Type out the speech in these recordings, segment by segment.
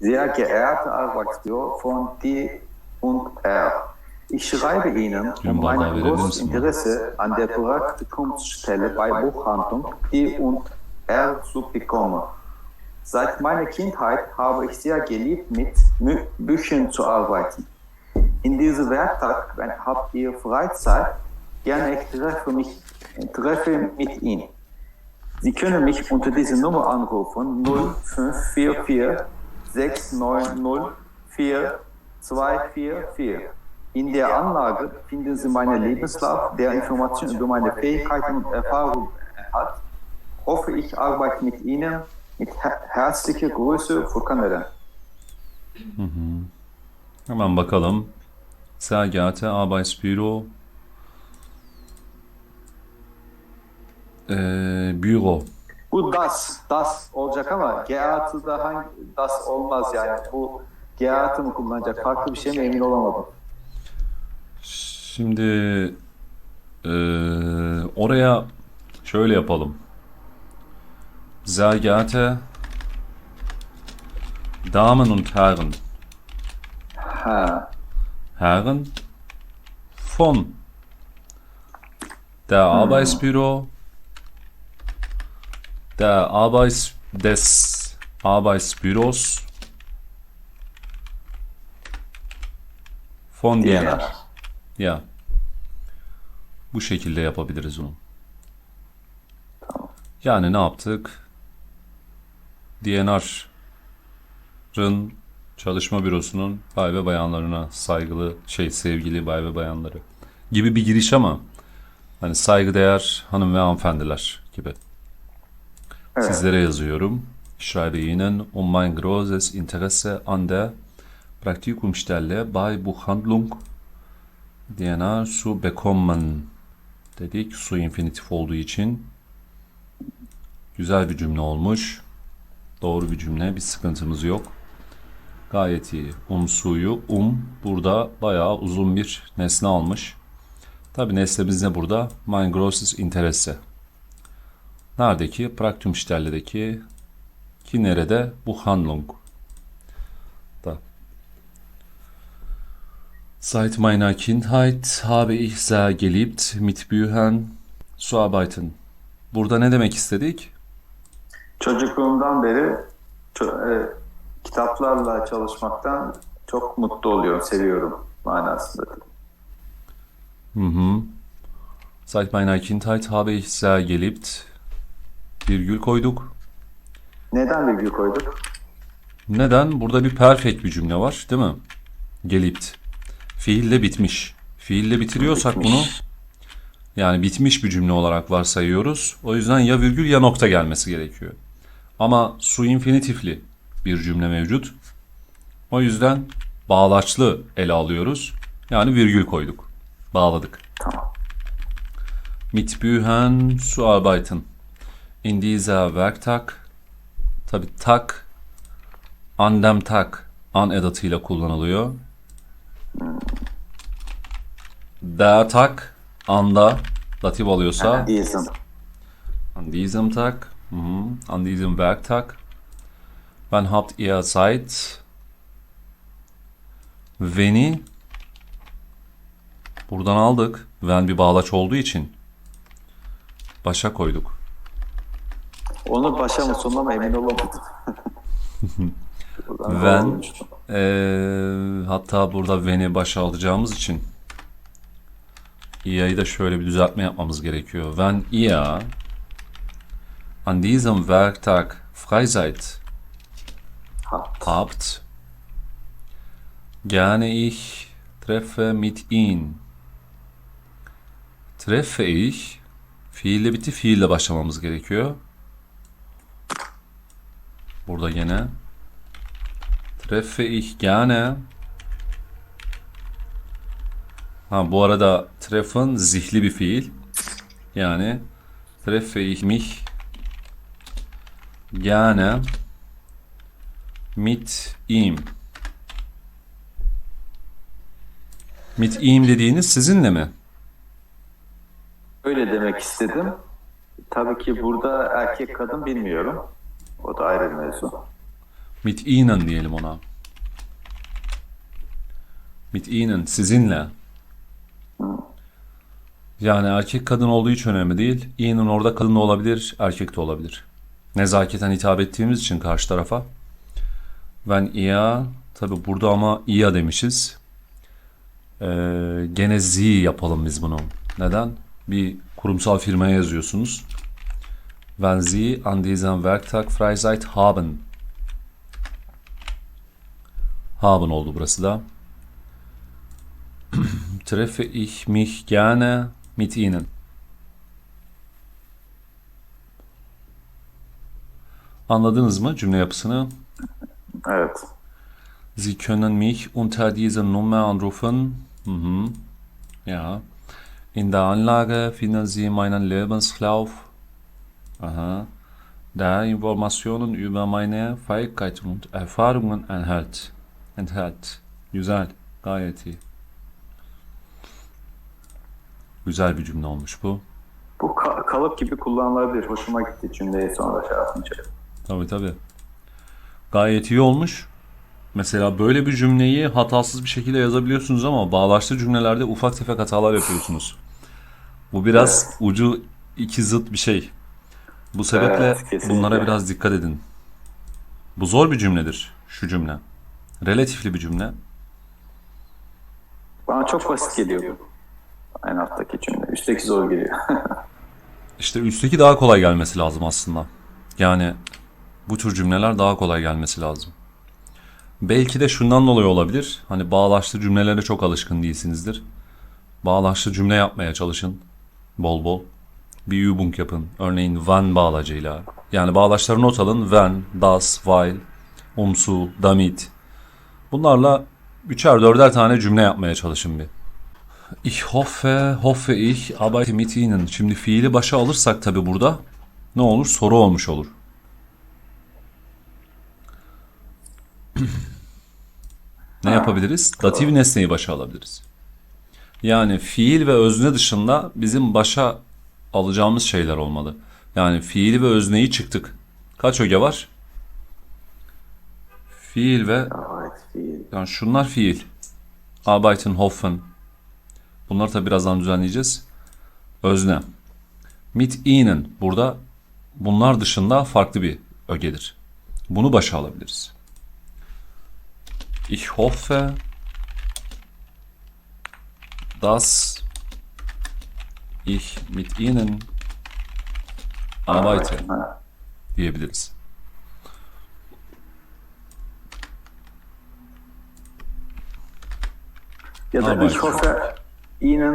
Sehr geehrte Arbeitsbüro von D und R. Ich schreibe Ihnen um Bardağı ein verebilir großes? Interesse an der Praktikumsstelle bei Buchhandlung D und R zu bekommen. Seit meiner Kindheit habe ich sehr geliebt, mit Büchern zu arbeiten. In diesem Werktag, wenn habt ihr Freizeit, gerne ich treffe mich treffe mit Ihnen. Sie können mich unter dieser Nummer anrufen 0544 690 4244. In der Anlage finden Sie meinen Lebenslauf, der Informationen über meine Fähigkeiten und Erfahrungen hat. Hoffe, ich arbeite mit Ihnen. Mit her herzlicher Grüße, Furkan Eren. Hemen bakalım. Sehr geehrte Arbeitsbüro. Ee, büro. Bu das, das olacak ama geatı hangi das olmaz yani. Bu geatı mı kullanacak? Farklı bir şey mi emin olamadım. Şimdi ee, oraya şöyle yapalım. Geehrte Damen und Herren. Ha. Herren von der Arbeitsbüro der Arbeits des Arbeitsbüros von. DNR. Ya. Bu şekilde yapabiliriz onu. Yani ne yaptık? DNR'ın çalışma bürosunun bay ve bayanlarına saygılı şey sevgili bay ve bayanları gibi bir giriş ama hani saygıdeğer hanım ve hanımefendiler gibi. Evet. Sizlere yazıyorum. Schreibe Ihnen um mein großes Interesse an der Praktikumstelle bei Buchhandlung DNA zu bekommen dedik. Su infinitif olduğu için güzel bir cümle olmuş. Doğru bir cümle. Bir sıkıntımız yok. Gayet iyi. Um suyu. Um burada bayağı uzun bir nesne almış. Tabi nesnemiz ne burada? Mein grosses Interesse. Neredeki? Praktikumstelle'deki ki nerede? Buchhandlung. Da. Seit meiner Kindheit habe ich sehr geliebt, mit Büchern zu arbeiten. Burada ne demek istedik? Çocukluğumdan beri ço- e, kitaplarla çalışmaktan çok mutlu oluyorum, seviyorum manasında. Hı hı. Seit meiner Kindheit habe ich sehr geliebt. Virgül koyduk. Neden virgül koyduk? Neden? Burada bir perfect bir cümle var, değil mi? Geliebt. Fiille bitmiş. Fiille bitiriyorsak Bitmiş. bunu yani bitmiş bir cümle olarak varsayıyoruz. O yüzden ya virgül ya nokta gelmesi gerekiyor. Ama su infinitifli bir cümle mevcut. O yüzden bağlaçlı ele alıyoruz. Yani virgül koyduk. Bağladık. Tamam. Mit zu arbeiten. In dieser Werktag tabi tak an dem Tag an edatıyla kullanılıyor. Der Tag anda datif alıyorsa Diyezim. an diesem Tag mhm, an diesem Werktag wann habt ihr Zeit Wenn'i buradan aldık. When bir bağlaç olduğu için başa koyduk. Onu başa mı sonuna mı emin olamadım. Olmuştum. Ee, hatta burada when'i başa alacağımız için i'yı da şöyle bir düzeltme yapmamız gerekiyor. Wenn ihr an diesem Werktag frei seid, Habt. gerne ich treffe mit ihn. Treffe ich fiille bitti fiille başlamamız gerekiyor. Burada gene treffe ich gerne Ha bu arada treffen zihli bir fiil. Yani treffe ich mich gerne mit ihm. Mit ihm dediğiniz sizinle mi? Öyle demek istedim. Tabii ki burada erkek kadın bilmiyorum. O da ayrı bir mevzu. Mit Ihnen diyelim ona. Mit Ihnen, sizinle. Yani erkek kadın olduğu için önemli değil. Ihnen orada kadın da olabilir, erkek de olabilir. Nezaketen hitap ettiğimiz için karşı tarafa. Ben ia, tabi burada ama ia demişiz. Ee, gene Z yapalım biz bunu. Neden? Bir kurumsal firmaya yazıyorsunuz. Wenn Sie an diesem Werktag frei seid, haben. Haben oldu burası da. Treffe ich mich gerne mit Ihnen. Anladınız mı cümle yapısını? Evet. Sie können mich unter dieser Nummer anrufen. Mhm. Ja. In der Anlage finden Sie meinen Lebenslauf. Aha. Der Informationen über meine Fähigkeiten und Erfahrungen enthält. Enthält. Güzel. Gayet iyi. Güzel bir cümle olmuş bu. Bu ka- kalıp gibi kullanılabilir. Hoşuma gitti cümleyi sonra şey yapınca. Tabii tabii. Gayet iyi olmuş. Mesela böyle bir cümleyi hatasız bir şekilde yazabiliyorsunuz ama bağlaçlı cümlelerde ufak tefek hatalar yapıyorsunuz. Bu biraz ucu iki zıt bir şey. Bu sebeple Evet, kesinlikle. bunlara biraz dikkat edin. Bu zor bir cümledir şu cümle. Relatifli bir cümle. Bana çok basit geliyor bu. Aynı alttaki cümle. Üstteki zor geliyor. İşte üstteki daha kolay gelmesi lazım aslında. Yani bu tür cümleler daha kolay gelmesi lazım. Belki de şundan dolayı olabilir. Hani bağlaçlı cümlelere çok alışkın değilsinizdir. Bağlaçlı cümle yapmaya çalışın. Bol bol. Bir übung yapın. Örneğin when bağlacıyla. Yani bağlaçları not alın. When, das, while, umsu, damit. Bunlarla üçer dörder tane cümle yapmaya çalışın bir. Ich hoffe, hoffe ich arbeite mit Ihnen. Şimdi fiili başa alırsak tabi burada ne olur? Soru olmuş olur. ne yapabiliriz? Datif nesneyi başa alabiliriz. Yani fiil ve özne dışında bizim başa alacağımız şeyler olmalı. Yani fiili ve özneyi çıktık. Kaç öge var? Fiil ve yani şunlar fiil. Arbeiten, hoffen. Bunları da birazdan düzenleyeceğiz. Özne. Mit ihnen. Burada bunlar dışında farklı bir ögedir. Bunu başa alabiliriz. Ich hoffe, dass ich mit ihnen arbeite diyebiliriz. Ya da ich hoffe Ihnen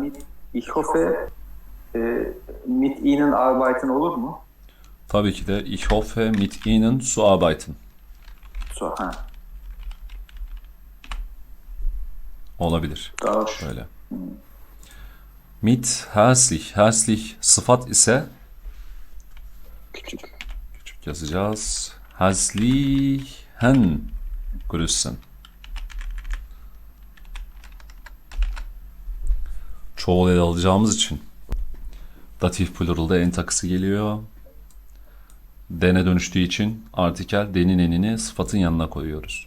mit, ich hoffe e, mit Ihnen arbeiten olur mu? Tabii ki de ich hoffe mit ihnen zu arbeiten. So, ha. Olabilir. Daha. Böyle. Mit herzlich. Herzlich sıfat ise Küçük. küçük yazacağız. Herzlichen grüßen. Çoğul ele alacağımız için datif pluralda en takısı geliyor. Dene dönüştüğü için artikel denin enini sıfatın yanına koyuyoruz.